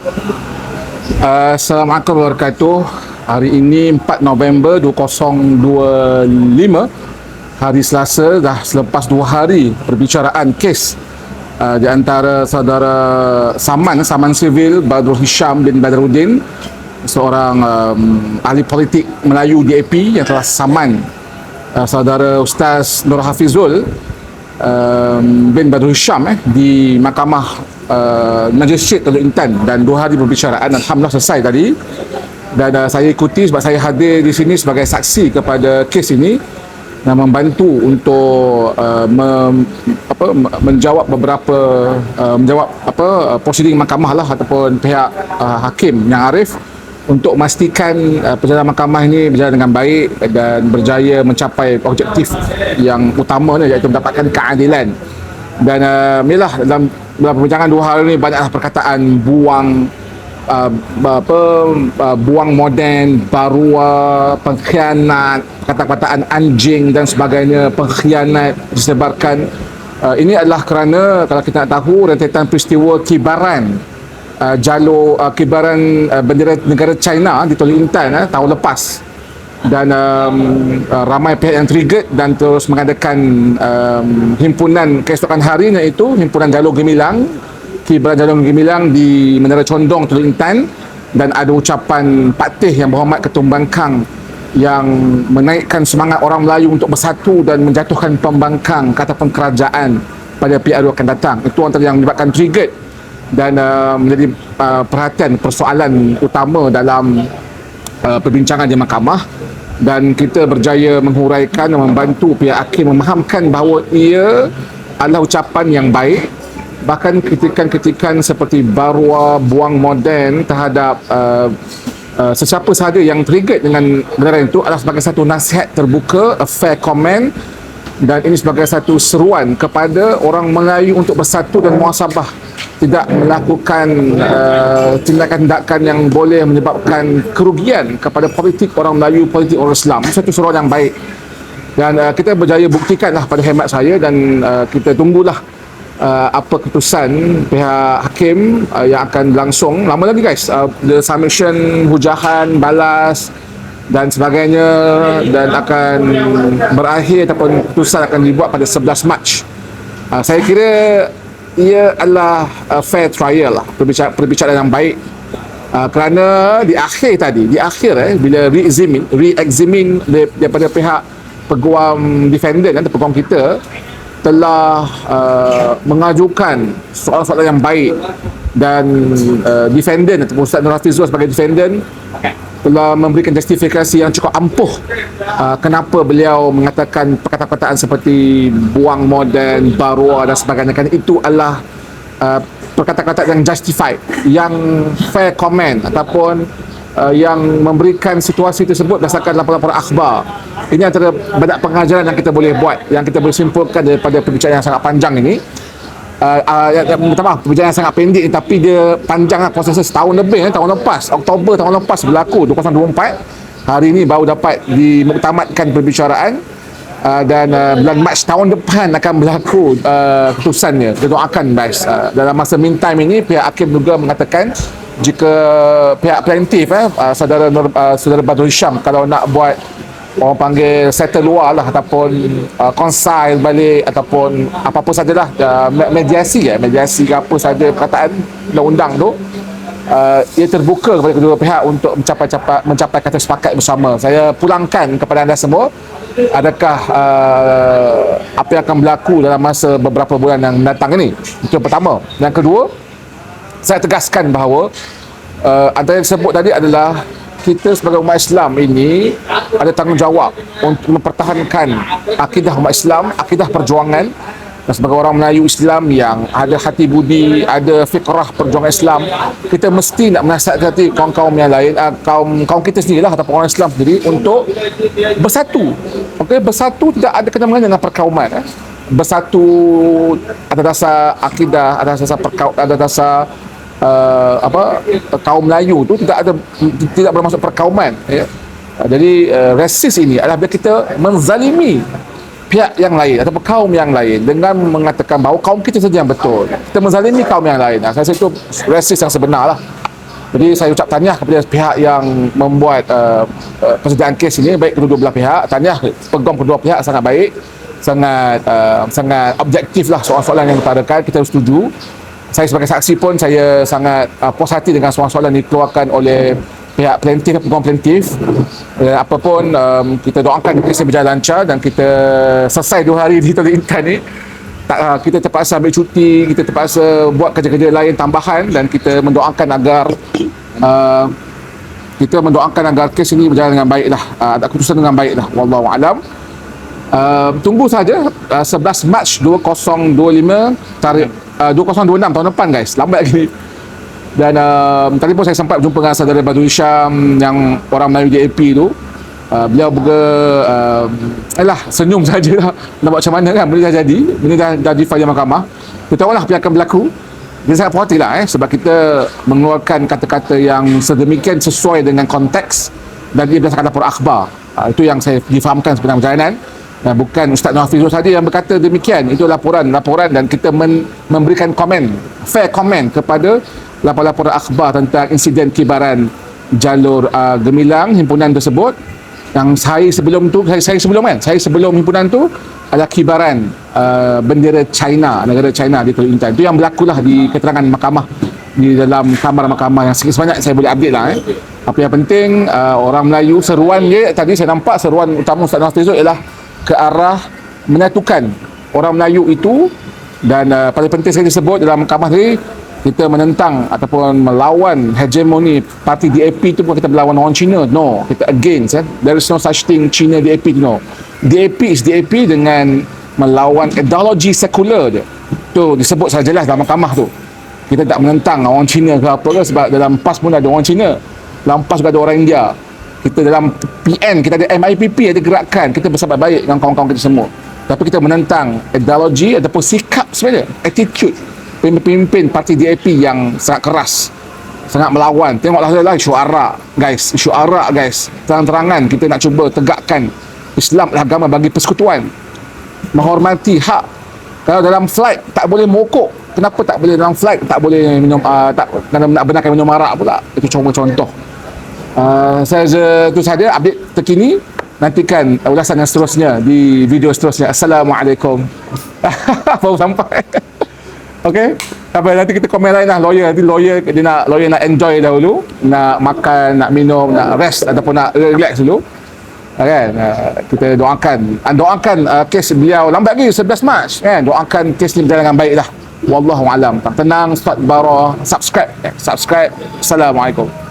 Assalamualaikum warahmatullahi wabarakatuh. Hari ini 4 November 2025 Hari Selasa dah selepas dua hari perbicaraan kes uh, di antara saudara Saman, Saman Sivil Badrul Hisham bin Badruddin seorang um, ahli politik Melayu DAP yang telah saman uh, saudara Ustaz Nur Hafizul um, bin Badrul Hisham eh, di Mahkamah uh, Majlis Syed Teluk Intan dan dua hari perbicaraan Alhamdulillah selesai tadi. Dan uh, saya ikuti sebab saya hadir di sini sebagai saksi kepada kes ini dan membantu untuk uh, mem, apa, menjawab beberapa uh, menjawab apa uh, prosiding mahkamah lah ataupun pihak uh, hakim yang arif untuk memastikan uh, perjalanan mahkamah ini berjalan dengan baik dan berjaya mencapai objektif yang utama ni iaitu mendapatkan keadilan dan uh, inilah dalam, dalam perbincangan dua hari ini banyaklah perkataan buang uh, apa uh, buang moden barua pengkhianat kata-kataan anjing dan sebagainya pengkhianat disebarkan. Uh, ini adalah kerana kalau kita nak tahu rentetan peristiwa kibaran uh, jalur uh, kibaran uh, bendera negara China di Teluk Intan uh, tahun lepas dan um, uh, ramai pihak yang triggered dan terus mengadakan um, himpunan keesokan hari iaitu himpunan jalur gemilang kibaran jalur gemilang di Menara Condong Teluk Intan dan ada ucapan patih yang berhormat Ketua Kang yang menaikkan semangat orang Melayu untuk bersatu dan menjatuhkan pembangkang ataupun kerajaan pada PRU akan datang. Itu antara yang menyebabkan triggered dan uh, menjadi uh, perhatian persoalan utama dalam uh, perbincangan di mahkamah dan kita berjaya menghuraikan dan membantu pihak hakim memahamkan bahawa ia adalah ucapan yang baik bahkan kritikan-kritikan seperti barua buang moden terhadap uh, uh, sesiapa sahaja yang triggered dengan bendera itu adalah sebagai satu nasihat terbuka a fair comment dan ini sebagai satu seruan kepada orang Melayu untuk bersatu dan muasabah tidak melakukan uh, tindakan-tindakan yang boleh menyebabkan kerugian kepada politik orang Melayu, politik orang Islam. Satu seruan yang baik. Dan uh, kita berjaya buktikanlah pada hemat saya dan uh, kita tunggulah uh, apa keputusan pihak hakim uh, yang akan berlangsung. Lama lagi guys, uh, the submission, hujahan, balas dan sebagainya dan akan berakhir ataupun keputusan akan dibuat pada 11 Mac. Uh, saya kira ia adalah uh, fair trial lah. Perbicaraan, perbicaraan yang baik. Uh, kerana di akhir tadi di akhir eh bila re-examine re-examine daripada pihak peguam defendant kan peguam kita telah uh, mengajukan soalan-soalan yang baik dan uh, defendant ataupun Ustaz Nur Hafizul sebagai defendant telah memberikan justifikasi yang cukup ampuh uh, kenapa beliau mengatakan perkataan-perkataan seperti buang moden, barua dan sebagainya. Kan itu adalah uh, perkataan-perkataan yang justified yang fair comment ataupun uh, yang memberikan situasi tersebut berdasarkan laporan-laporan akhbar. Ini antara banyak pengajaran yang kita boleh buat yang kita boleh simpulkan daripada perbicaraan yang sangat panjang ini uh, uh, minta maaf. Perbicaraan sangat pendek ni tapi dia panjang lah prosesnya setahun lebih eh, tahun lepas. Oktober tahun lepas berlaku 2024 hari ni baru dapat dimuktamadkan perbicaraan uh, dan uh, bulan Mac tahun depan akan berlaku uh, keputusannya. Kita doakan guys uh, dalam masa meantime ini pihak hakim juga mengatakan jika pihak plaintiff eh, uh, saudara uh, saudara Badrul Syam kalau nak buat orang panggil settle luar lah ataupun uh, consign balik ataupun apa-apa sajalah. Uh, mediasi ya mediasi ke apa saja perkataan undang-undang tu uh, ia terbuka kepada kedua pihak untuk mencapai capai, mencapai kata sepakat bersama. Saya pulangkan kepada anda semua adakah uh, apa yang akan berlaku dalam masa beberapa bulan yang datang ini? Itu yang pertama. Yang kedua saya tegaskan bahawa uh, antara yang disebut tadi adalah kita sebagai umat Islam ini ada tanggungjawab untuk mempertahankan akidah umat Islam, akidah perjuangan dan sebagai orang Melayu Islam yang ada hati budi, ada fikrah perjuangan Islam, kita mesti nak menasihati kaum-kaum yang lain, uh, kaum kaum kita sendirilah ataupun orang Islam sendiri untuk bersatu. Okey, bersatu tidak ada kena mengena dengan perkauman. Eh? Bersatu atas dasar akidah, atas dasar perkau, atas dasar uh, apa kaum Melayu tu tidak ada tidak bermaksud perkauman ya. Uh, jadi uh, resis ini adalah bila kita menzalimi pihak yang lain atau kaum yang lain dengan mengatakan bahawa kaum kita saja yang betul. Kita menzalimi kaum yang lain. Nah, saya rasa itu resis yang sebenar lah. Jadi saya ucap tahniah kepada pihak yang membuat uh, uh, persediaan kes ini baik kedua belah pihak. Tahniah peguam kedua pihak sangat baik, sangat uh, sangat objektif lah soalan-soalan yang ditarakan. Kita setuju. Saya sebagai saksi pun saya sangat uh, puas hati dengan soalan-soalan dikeluarkan oleh pihak plaintiff dan peguam plaintiff. Uh, apapun um, kita doakan kes ini berjalan lancar dan kita selesai dua hari di Tol Intan ni tak, uh, kita terpaksa ambil cuti, kita terpaksa buat kerja-kerja lain tambahan dan kita mendoakan agar uh, kita mendoakan agar kes ini berjalan dengan baik lah, uh, ada keputusan dengan baik lah. Wallahu alam. Uh, tunggu saja uh, 11 Mac 2025 tarikh uh, 2026 tahun depan guys. Lambat lagi. Dan uh, tadi pun saya sempat berjumpa dengan saudara Badu Hisham yang orang Melayu DAP tu. Uh, beliau juga uh, Alah senyum saja lah. Nak buat macam mana kan? Benda dah jadi. Benda dah, dah di file mahkamah. Kita tahu lah apa yang akan berlaku. Kita sangat puas lah eh Sebab kita mengeluarkan kata-kata yang sedemikian sesuai dengan konteks Dan dia berdasarkan lapor akhbar. Uh, Itu yang saya difahamkan sebenarnya perjalanan. Dan bukan Ustaz Nafizul saja yang berkata demikian. Itu laporan-laporan dan kita men, memberikan komen fair komen kepada laporan-laporan akhbar tentang insiden kibaran jalur uh, gemilang himpunan tersebut. Yang saya sebelum tu saya, saya sebelum kan? Saya sebelum himpunan tu adalah kibaran uh, bendera China negara China di Teluk Intan itu yang berlaku lah di keterangan mahkamah di dalam kamar mahkamah yang sikit sebanyak saya boleh update lah eh. apa yang penting uh, orang Melayu seruan dia tadi saya nampak seruan utama Ustaz Nasir tu ialah ke arah menyatukan orang Melayu itu. Dan uh, paling penting saya disebut dalam mahkamah tadi kita menentang ataupun melawan hegemoni parti DAP itu bukan kita melawan orang Cina. No kita against eh? there is no such thing Cina DAP no DAP is DAP dengan melawan ideologi sekular dia. Tu disebut saja jelas dalam mahkamah tu. Kita tak menentang orang Cina ke apa ke sebab dalam PAS pun ada orang Cina. Dalam PAS juga ada orang India. Kita dalam PN kita ada MIPP ada gerakan. Kita bersahabat baik dengan kawan-kawan kita semua. Tapi kita menentang ideologi ataupun sikap sebenarnya attitude pemimpin parti DAP yang sangat keras sangat melawan. Tengoklah lah syuara. Guys syuara guys. Terang-terangan kita nak cuba tegakkan Islam adalah agama bagi persekutuan. Menghormati hak. Kalau dalam flight tak boleh mokok kenapa tak boleh dalam flight tak boleh minum uh, tak nak benarkan minum arak pula? Itu cuma contoh. Uh, saya itu saja update terkini. Nantikan ulasan yang seterusnya di video seterusnya. Assalamualaikum. Baru sampai Okay? Sampai nanti kita komen lain lah. Lawyer Nanti lawyer dia nak lawyer nak enjoy dahulu. Nak makan, nak minum, nak rest Ataupun nak relax dulu. Kan kita doakan. Uh, doakan uh, kes beliau. Lambat lagi 11 Mac kan? Doakan kes ni berjalan dengan baik lah wallahu alam. Tenang start bara subscribe. Eh, subscribe. Assalamualaikum